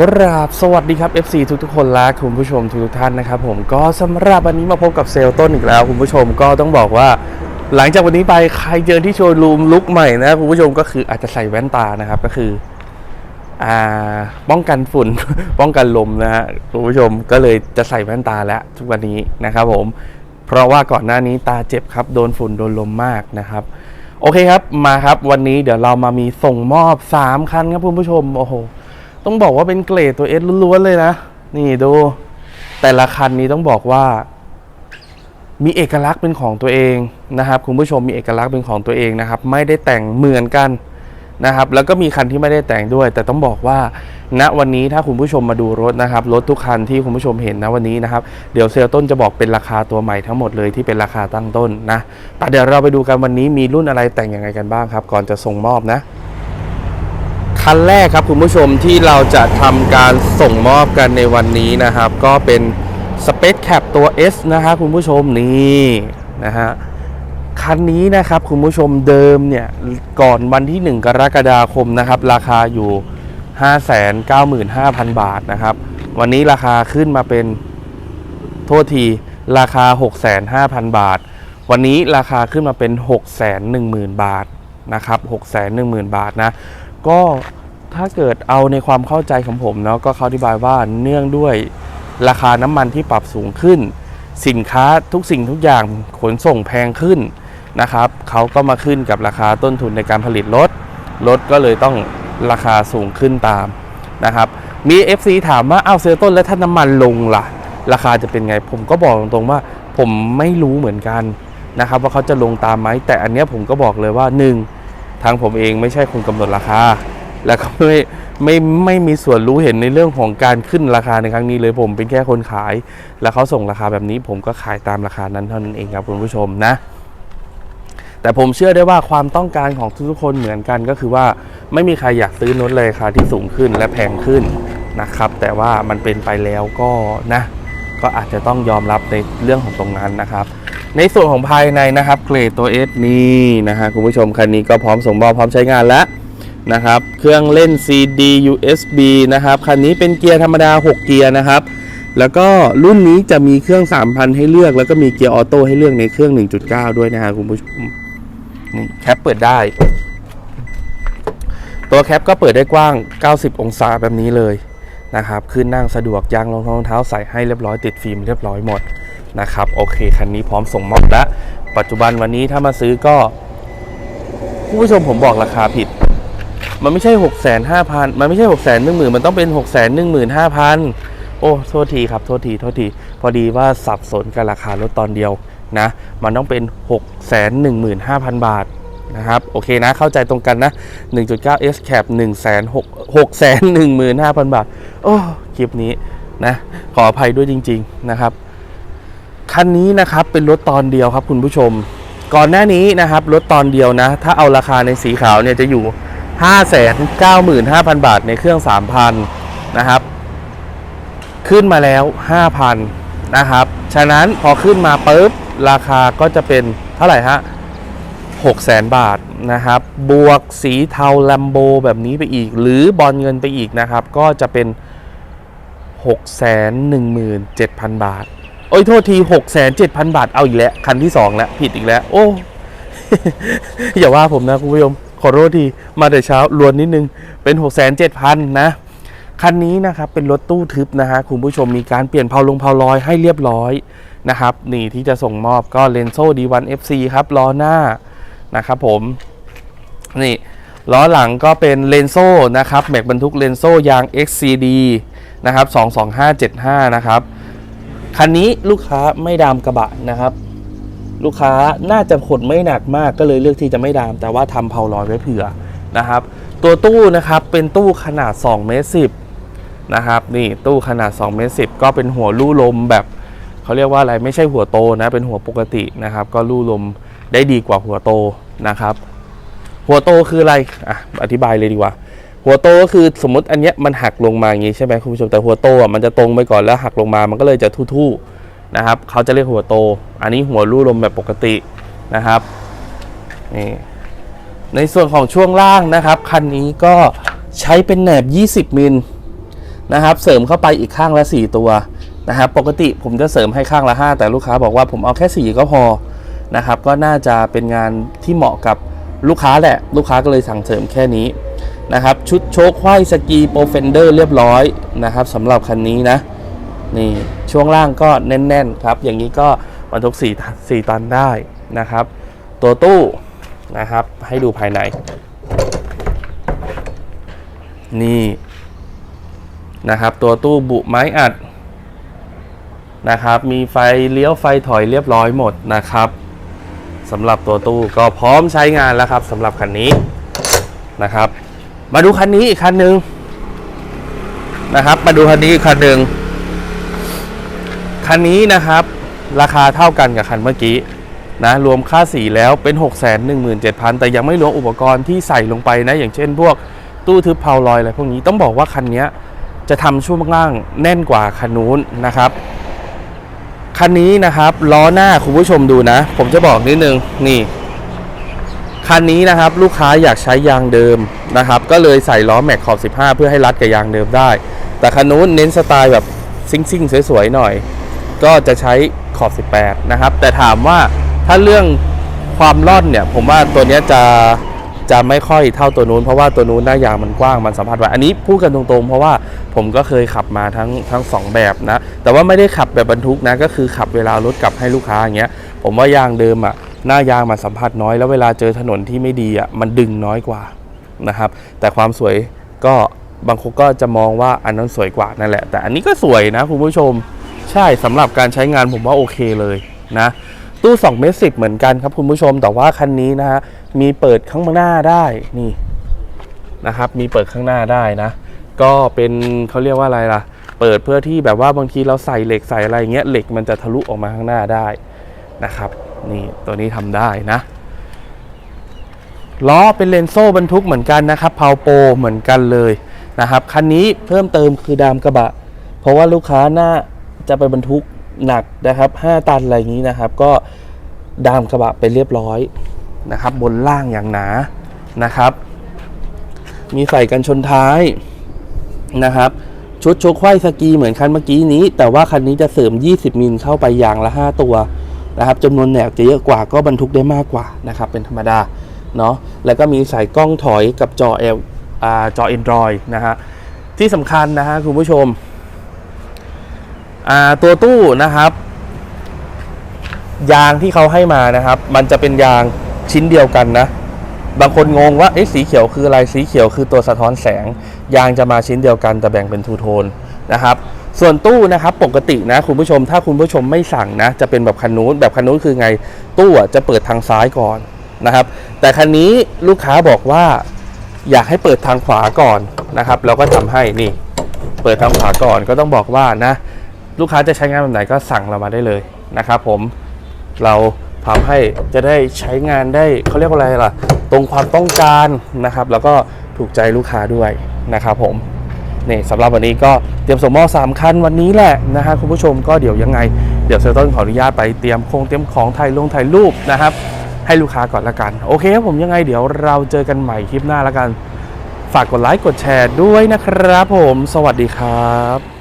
กราบสวัสดีครับ FC ทุกทุกๆคนและคุณผู้ชมทุกทุกๆท่านนะครับผมก็สำหรับวันนี้มาพบกับเซลล์ต้นอีกแล้ว คุณผู้ชมก็ต้องบอกว่า หลังจากวันนี้ไปใครเจอที่โชว์รูมลุกใหม่นะคุณผู้ชมก็คืออาจจะใส่แว่นตานะครับก็คืออ่าป้องกันฝุ่น ป้องกันลมนะฮะคุณผู้ชมก็เลยจะใส่แว่นตาแล้วทุกวันนี้นะครับผมเพราะว่าก่อนหน้านี้ตาเจ็บครับโดนฝุ่นโดนลมมากนะครับโอเคครับมาครับวันนี้เดี๋ยวเรามามีส่งมอบ 3 คันครับคุณผู้ชมโอ้โห ต้องบอกว่าเป็นเกรดตัวเอสล้วนๆเลยนะ นี่ดู แต่ละคันนี้ต้องบอกว่า มีเอกลักษณ์เป็นของตัวเองนะครับ คุณผู้ชมมีเอกลักษณ์เป็นของตัวเองนะครับ ไม่ได้แต่งเหมือนกันนะครับ แล้วก็มีคันที่ไม่ได้แต่งด้วย แต่ต้องบอกว่าณวันนี้ถ้าคุณผู้ชมมาดูรถนะครับ รถทุกคันที่คุณผู้ชมเห็นนะวันนี้นะครับ เดี๋ยวเซลต้นจะบอกเป็นราคาตัวใหม่ทั้งหมดเลยที่เป็นราคาตั้งต้นนะแต่เดี๋ยวเราไปดูกันวันนี้มีรุ่นอะไรแต่งยังไงกันบ้างครับ ก่อนจะส่งมอบนะ คันแรกครับคุณผู้ชมที่เราจะทำการส่งมอบกันในวันนี้นะครับ ก็เป็น Space Cap ตัว S นะฮะคุณผู้ชมนี่นะฮะคันนี้นะครับคุณผู้ชมเดิมเนี่ยก่อนวันที่ 1 กรกฎาคมนะครับ ราคาอยู่ 595,000 บาทนะครับ วันนี้ราคาขึ้นมาเป็นโทษทีราคา605,000 บาท วันนี้ราคาขึ้นมาเป็น 610,000 บาทนะครับ610,000 บาทนะ ก็ถ้าเกิดเอาในความเข้าใจของผมเนาะก็เขาอธิบายว่าเนื่องด้วยราคาน้ำมันที่ปรับสูงขึ้น สินค้าทุกสิ่งทุกอย่างขนส่งแพงขึ้นนะครับเขาก็มาขึ้นกับราคาต้นทุนในการผลิตรถรถก็เลยต้องราคาสูงขึ้นตามนะครับมี FC ถามว่าเอาเซลต้นแล้วถ้าน้ำมันลงล่ะ ราคาจะเป็นไง ผมก็บอกตรงๆว่า ผมไม่รู้เหมือนกันนะครับว่าเขาจะลงตามไหมแต่อันเนี้ยผมก็บอกเลยว่าหนึ่ง ทางผมเองไม่ใช่คนกำหนดราคา แล้วก็ไม่ไม่ไม่มีส่วนรู้เห็นในเรื่องของการขึ้นราคาในครั้งนี้เลยผมเป็นแค่คนขาย แล้วเขาส่งราคาแบบนี้ ผมก็ขายตามราคานั้นเท่านั้นเองครับคุณผู้ชมนะ แต่ผมเชื่อได้ว่าความต้องการของทุกๆคนเหมือนกันก็คือว่าไม่มีใครอยากซื้อรถเลยค่ะที่สูงขึ้นและแพงขึ้นนะครับ แต่ว่ามันเป็นไปแล้วก็นะ ก็อาจจะต้องยอมรับในเรื่องของตรงนั้นนะครับ ในส่วนของภายในนะครับเกรดตัว S นี่นะฮะคุณผู้ชมคันนี้ก็พร้อมส่งมอบพร้อมใช้งานแล้วนะครับ เครื่องเล่น CD USB นะครับ คันนี้เป็นเกียร์ธรรมดา 6 เกียร์นะครับ แล้วก็รุ่นนี้จะมีเครื่อง 3,000 ให้เลือก แล้วก็มีเกียร์ออโต้ให้เลือกในเครื่อง 1.9 ด้วยนะฮะคุณผู้ชม นี่แคปเปิดได้ ตัวแคปก็เปิดได้กว้าง 90 องศาแบบนี้เลยนะครับ ขึ้นนั่งสะดวกยางรองรองเท้าใส่ให้เรียบร้อยติดฟิล์มเรียบร้อยหมด นะครับโอเคคันนี้พร้อมส่งมอบแล้วปัจจุบันวันนี้ถ้ามาซื้อก็ผู้ชมผมบอกราคาผิด มันไม่ใช่6 5 0 0 0มันไม่ใช่6 1 0 0 0 0มันต้องเป็น6 1 5 0 0 0โอ้โทษทีครับโทษทีโทษทีพอดีว่าสับสนกับราคารถตอนเดียวนะมันต้องเป็น 6 1 5 0 0 0 บาทนะครับโอเคนะเข้าใจตรงกันนะ 1.9 S Cap 1 6 6 1 5 0 0 0 บาท โอ้คลิปนี้นะขออภัยด้วยจริง ๆ นะครับ คันนี้นะครับเป็นรถตอนเดียวครับคุณผู้ชม ก่อนหน้านี้นะครับรถตอนเดียวนะ ถ้าเอาราคาในสีขาวเนี่ยจะอยู่ 595,000 บาทในเครื่อง 3,000 นะครับ ขึ้นมาแล้ว 5,000 นะครับ ฉะนั้นพอขึ้นมาปุ๊บราคาก็จะเป็นเท่าไหร่ฮะ600,000บาทนะครับ บวกสีเทาลัมโบแบบนี้ไปอีก หรือบอลเงินไปอีกนะครับ ก็จะเป็น 617,000 บาท อ้ยโทษที6,700,000บาท เอาอีกแล้ว คันที่2แล้ว ผิดอีกแล้ว โอ้ อย่าว่าผมนะคุณผู้ชม ขอโทษที มาแต่เช้าลวนนิดนึง เป็น6,700,000นะ คันนี้นะครับ เป็นรถตู้ทึบนะฮะ คุณผู้ชมมีการเปลี่ยนเพาลงเพาลอยให้เรียบร้อยนะครับ นี่ที่จะส่งมอบก็เลนโซ่ D1 FC ครับ ล้อหน้านะครับผม นี่ล้อหลังก็เป็นเลนโซ่นะครับแม็กบรรทุกเลนโซ่ยาง XCD นะครับ 22575 นะครับ คันนี้ลูกค้าไม่ดามกระบะนะครับ ลูกค้าน่าจะขนไม่หนักมากก็เลยเลือกที่จะไม่ดาม แต่ว่าทำเพาลอยไว้เผื่อนะครับ ตัวตู้นะครับเป็นตู้ขนาด2เมตร10นะครับนี่ตู้ขนาด2เมตร10ก็เป็นหัวลู่ลมแบบเขาเรียกว่าอะไรไม่ใช่หัวโตนะเป็นหัวปกตินะครับ ก็ลู่ลมได้ดีกว่าหัวโตนะครับ หัวโตคืออะไรอะอธิบายเลยดีกว่า หัวโตก็คือสมมติอันเนี้ยมันหักลงมาอย่างงี้ใช่ไหมคุณผู้ชมแต่หัวโตอะมันจะตรงไปก่อนแล้วหักลงมามันก็เลยจะทู่ๆนะครับเขาจะเรียกหัวโต อันนี้หัวลู่ลมแบบปกตินะครับนี่ในส่วนของช่วงล่างนะครับคันนี้ก็ใช้เป็นแหนบ 20 มิลนะครับเสริมเข้าไปอีกข้างละ 4 ตัวนะครับปกติผมจะเสริมให้ข้างละ 5 แต่ลูกค้าบอกว่าผมเอาแค่ 4 ก็พอนะครับก็น่าจะเป็นงานที่เหมาะกับลูกค้าแหละ ลูกค้าก็เลยสั่งเสริมแค่นี้ นะครับชุดโชคไขว้สกีโปรเฟนเดอร์เรียบร้อยนะครับสำหรับคันนี้นะนี่ช่วงล่างก็แน่นๆครับ อย่างนี้ก็บรรทุก4 4ตันได้นะครับ ตัวตู้นะครับให้ดูภายใน นี่นะครับ ตัวตู้บุไม้อัดนะครับ มีไฟเลี้ยวไฟถอยเรียบร้อยหมดนะครับสำหรับตัวตู้ก็พร้อมใช้งานแล้วครับสำหรับคันนี้นะครับ มาดูคันนี้อีกคันหนึ่งนะครับ มาดูคันนี้อีกคันหนึ่งคันนี้นะครับ ราคาเท่ากันกับคันเมื่อกี้นะรวมค่าสีแล้วเป็น6 1 7 0 0 0 แต่ยังไม่รวมอุปกรณ์ที่ใส่ลงไปนะ อย่างเช่นพวกตู้ทึบเพาลอยอะไรพวกนี้ต้องบอกว่าคันนี้จะทำช่วงล่างแน่นกว่าคันนู้นนะครับ คันนี้นะครับล้อหน้าคุณผู้ชมดูนะ ผมจะบอกนิดนึงนี่ คันนี้นะครับลูกค้าอยากใช้ยางเดิมนะครับ ก็เลยใส่ล้อแม็กขอบ 15 เพื่อให้รัดกับยางเดิมได้ แต่คันนู้นเน้นสไตล์แบบซิ่งๆสวยๆหน่อย ก็จะใช้ขอบ 18 นะครับ แต่ถามว่าถ้าเรื่องความร่อนเนี่ย ผมว่าตัวนี้จะจะไม่ค่อยเท่าตัวนู้น เพราะว่าตัวนู้นหน้ายางมันกว้างมันสัมผัสไว้อันนี้พูดกันตรงๆ เพราะว่าผมก็เคยขับมาทั้งทั้งสองแบบนะ แต่ว่าไม่ได้ขับแบบบรรทุกนะก็คือขับเวลารถกลับให้ลูกค้าอย่างเงี้ยผมว่ายางเดิมอะ หน้ายางมันสัมผัสน้อย แล้วเวลาเจอถนนที่ไม่ดีอะมันดึงน้อยกว่านะครับ แต่ความสวยก็บางคนก็จะมองว่าอันนั้นสวยกว่านั่นแหละ แต่อันนี้ก็สวยนะคุณผู้ชมใช่สำหรับการใช้งานผมว่าโอเคเลยนะตู้2เมตรสิเหมือนกันครับคุณผู้ชมแต่ว่าคันนี้นะฮะมีเปิดข้างหน้าได้นี่นะครับ มีเปิดข้างหน้าได้นะ ก็เป็นเขาเรียกว่าอะไรล่ะ เปิดเพื่อที่แบบว่าบางทีเราใส่เหล็กใส่อะไรเงี้ยเหล็กมันจะทะลุออกมาข้างหน้าได้นะครับ นี่ตัวนี้ทำได้นะล้อเป็นเลนโซ่บรรทุกเหมือนกันนะครับเพาโปเหมือนกันเลยนะครับคันนี้เพิ่มเติมคือดามกระบะ เพราะว่าลูกค้าน่าจะไปบรรทุกหนักนะครับ 5 ตันอะไรอย่างนี้นะครับ ก็ดามกระบะไปเรียบร้อยนะครับ บนล่างอย่างหนานะครับ มีใส่กันชนท้ายนะครับ ชุดโชคไขว้สกีเหมือนคันเมื่อกี้นี้ แต่ว่าคันนี้จะเสริม 20 มิลเข้าไปอย่างละ 5 ตัว นะครับจำนวนแหนบจะเยอะกว่าก็บรรทุกได้มากกว่านะครับเป็นธรรมดาเนาะแล้วก็มีใส่กล้องถอยกับจอ L อ่าจอ Android นะฮะที่สำคัญนะฮะคุณผู้ชมตัวตู้นะครับ ยางที่เขาให้มานะครับ มันจะเป็นยางชิ้นเดียวกันนะบางคนงงว่าเอ๊ะสีเขียวคืออะไรสีเขียวคือตัวสะท้อนแสง ยางจะมาชิ้นเดียวกันแต่แบ่งเป็นทูโทนนะครับ ส่วนตู้นะครับปกตินะคุณผู้ชม ถ้าคุณผู้ชมไม่สั่งนะ จะเป็นแบบคันนู้นแบบคันนู้นคือไง ตู้จะเปิดทางซ้ายก่อนนะครับ แต่คันนี้ลูกค้าบอกว่าอยากให้เปิดทางขวาก่อนนะครับเราก็ทำให้นี่ เปิดทางขวาก่อนก็ต้องบอกว่านะ ลูกค้าจะใช้งานแบบไหนก็สั่งเรามาได้เลยนะครับ ผมเราทำให้จะได้ใช้งานได้เขาเรียกว่าอะไรล่ะ ตรงความต้องการนะครับ แล้วก็ถูกใจลูกค้าด้วยนะครับผม นี่สำหรับวันนี้ก็เตรียมส่งมอบสามคันวันนี้แหละนะฮะคุณผู้ชมก็เดี๋ยวยังไง เดี๋ยวเซอร์ต้นขออนุญาตไปเตรียมโครงเตรียมของถ่ายลงถ่ายรูปนะครับ ให้ลูกค้าก่อนละกัน โอเคครับผมยังไงเดี๋ยวเราเจอกันใหม่คลิปหน้าละกัน ฝากกดไลค์กดแชร์ด้วยนะครับผม สวัสดีครับ